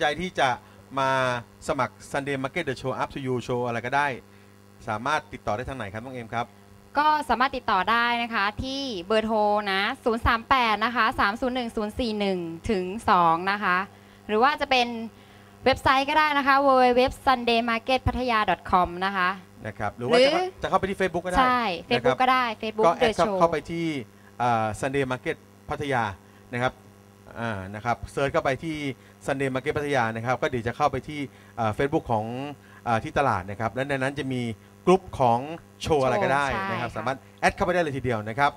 ใจที่จะมาสมัคร Sunday Market The Show Up to You Show อะไรก็ได้ สามารถติดต่อได้ทางไหนครับน้องเอ็มครับ ก็สามารถติดต่อได้นะคะที่เบอร์โทรนะ 038 นะคะ 301 041 ถึง 2 นะคะ หรือว่าจะเป็นเว็บไซต์ก็ได้นะคะ www.sundaymarketpattaya.com นะคะนะครับหรือว่าจะหรือจะเข้าไปที่ Facebook ก็ได้ ใช่นะครับ Facebook ก็ได้ Facebook ก็แอ The ดเข้า Show เข้าไปที่อ่า Sunday Market พัทยานะครับอ่า นะครับเซิร์ชเข้าไปที่ Sunday Market พัทยานะครับ ก็เดี๋ยวจะเข้าไปที่เฟซบุ๊กของอาที่ตลาดนะครับ และในนั้นจะมีกลุ่มของโชว์อะไรก็ได้ใช่นะครับค่ะสามารถแอดเข้าไปได้เลยทีเดียวนะครับ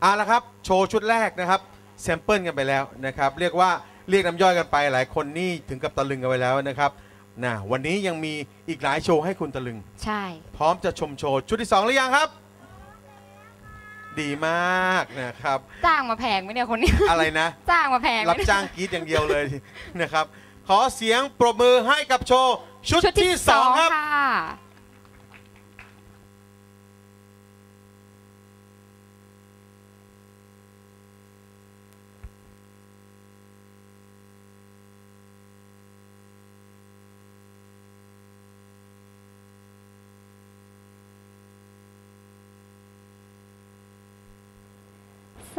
เอาละครับ โชว์ชุดแรกนะครับแซมเปิลกันไปแล้วนะครับ เรียกว่าเรียกน้ำย่อยกันไปหลายคนนี่ถึงกับตะลึงกันไปแล้วนะครับนะวันนี้ยังมีอีกหลายโชว์ให้คุณตะลึง ใช่ พร้อมจะชมโชว์ชุดที่ 2 หรือยังครับ ดีมากนะครับ จ้างมาแพงไหมเนี่ยคนนี้ อะไรนะ จ้างมาแพงไหมรับจ้างกรีดอย่างเดียวเลยนะครับ ขอเสียงปรบมือให้กับโชว์ ชุดชุดที่ที่สอง2ครับค่ะ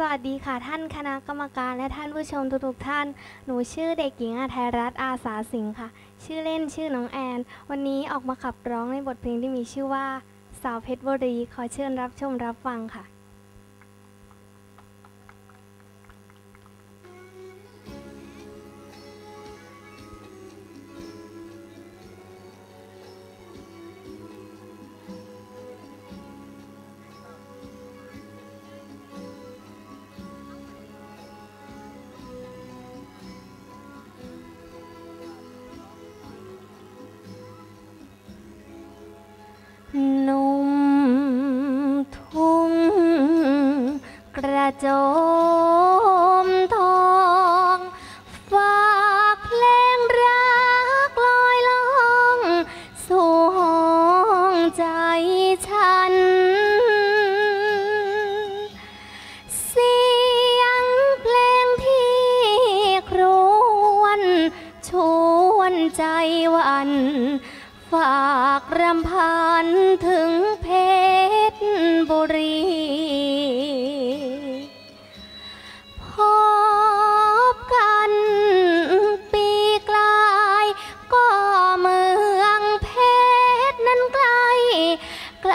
สวัสดีค่ะท่านคณะกรรมการและท่านผู้ชมทุกๆท่าน หนูชื่อเด็กหญิงอาทัยรัตน์อาสาสิงค์ค่ะ ชื่อเล่นชื่อน้องแอน วันนี้ออกมาขับร้องในบทเพลงที่มีชื่อว่า สาวเพชรบุรี ขอเชิญรับชมรับฟังค่ะ ใจวันฝากรำพันถึงเพชรบุรีพบกันปีกลาย ก็เมืองเพชรนั้นไกลไกล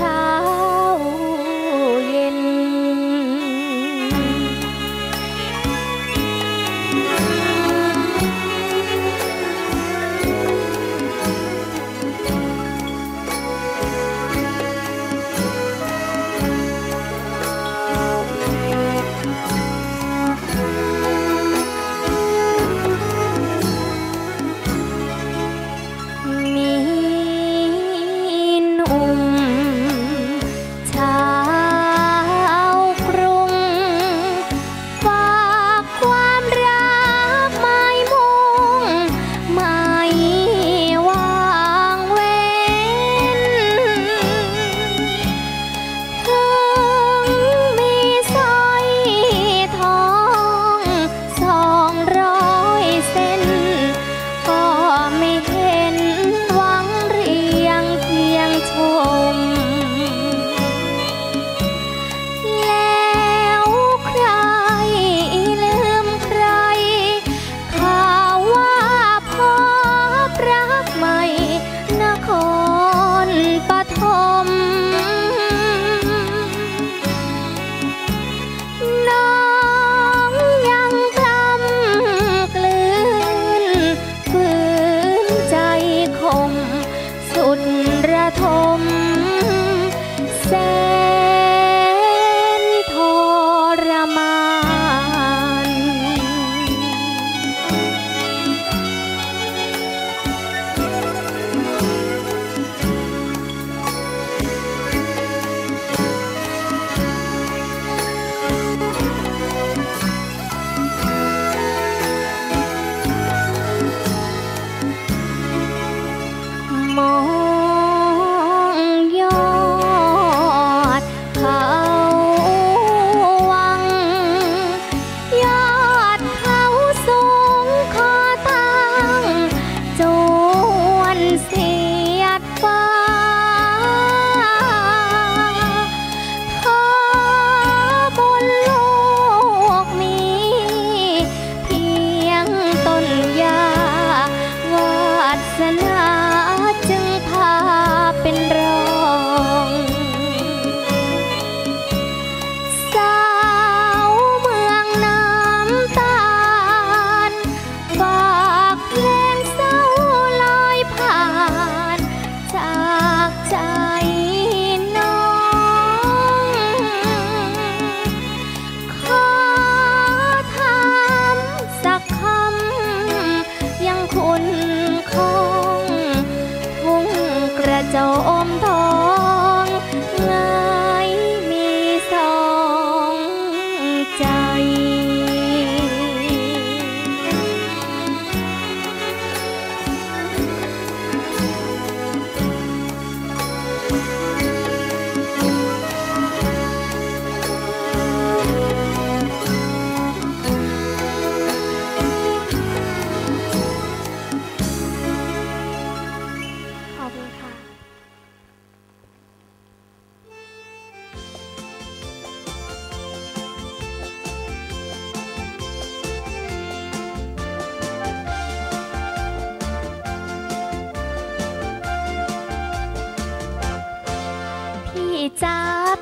ร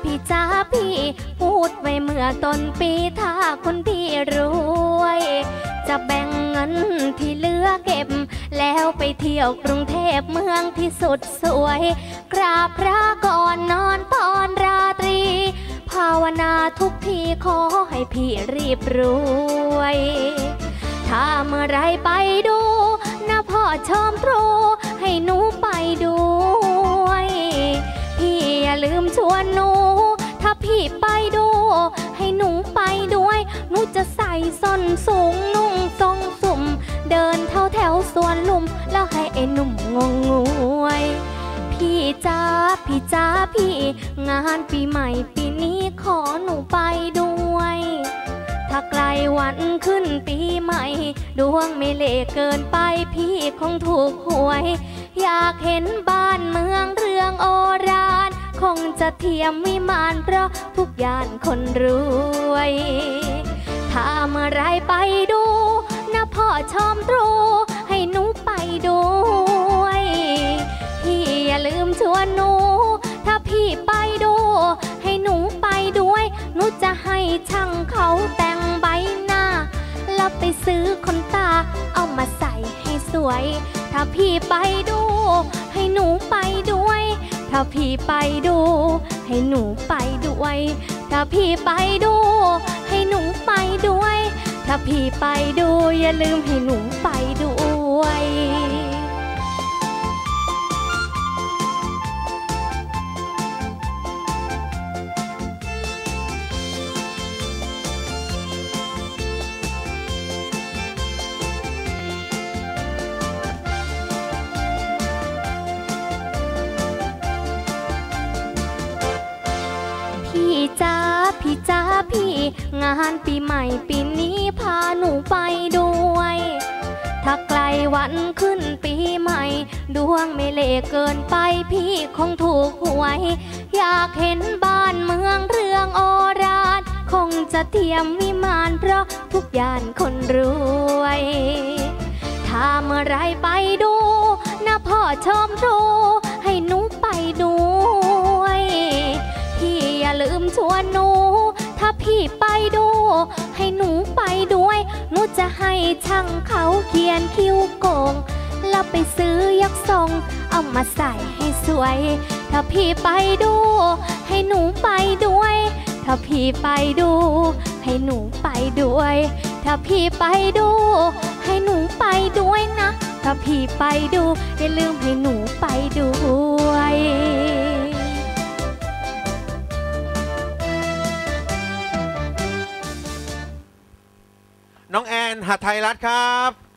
พี่จ้าพี่ พูดไว้เมื่อต้นปีถ้าคนพี่รวย จะแบ่งเงินที่เหลือเก็บ แล้วไปเที่ยวกรุงเทพเมืองที่สุดสวย กราบพระก่อนนอนตอนราตรี ภาวนาทุกทีขอให้พี่รีบรวย ถ้าเมื่อไรไปดูนะพ่อชอมตรูให้หนูไปด้วยพี่ อย่าลืมชวนหนู ถ้าพี่ไปดู ให้หนูไปด้วย หนูจะใส่ส้นสูงนุ่งทรงสุ่ม เดินเท่าแถวสวนลุม แล้วให้ไอ้หนุ่มงงงวย พี่จ้าพี่จ้าพี่ งานปีใหม่ปีนี้ขอหนูไปด้วย ถ้าไกลวันขึ้นปีใหม่ ดวงไม่เละเกินไปพี่คงถูกหวย อยากเห็นบ้าน จะเทียมวิมานเพราะทุกย่างคนรวย ถ้าเมื่อไรไปดูนะพ่อชอมตรูให้หนูไปด้วย พี่อย่าลืมชวนหนู ถ้าพี่ไปดู ให้หนูไปด้วย หนูจะให้ช่างเขาแต่งใบหน้า แล้วไปซื้อขนตาเอามาใส่ให้สวย ถ้าพี่ไปดู ให้หนูไปด้วย ถ้าพี่ไปดู ให้หนูไปด้วย ถ้าพี่ไปดู ให้หนูไปด้วย ถ้าพี่ไปดู อย่าลืมให้หนูไปด้วย งานปีใหม่ปีนี้พาหนูไปด้วย ถ้าไกลวันขึ้นปีใหม่ ดวงไม่เละเกินไปพี่คงถูกหวย อยากเห็นบ้านเมืองเรื่องโอรานคงจะเทียมวิมานเพราะทุกย่างคนรวย ถ้าเมื่อไรไปดูนะพ่อชมรูให้หนูไปด้วยพี่อย่าลืมชวนหนู พี่ไปดู ให้หนูไปด้วย หนูจะให้ช่างเขาเขียนคิ้วโกง แล้วไปซื้อยกทรง เอามาใส่ให้สวย ถ้าพี่ไปดู ให้หนูไปด้วย ถ้าพี่ไปดู ให้หนูไปด้วย ถ้าพี่ไปดู ให้หนูไปด้วยนะ ถ้าพี่ไปดู อย่าลืมให้หนูไปด้วย นหัดไทยรัฐครับ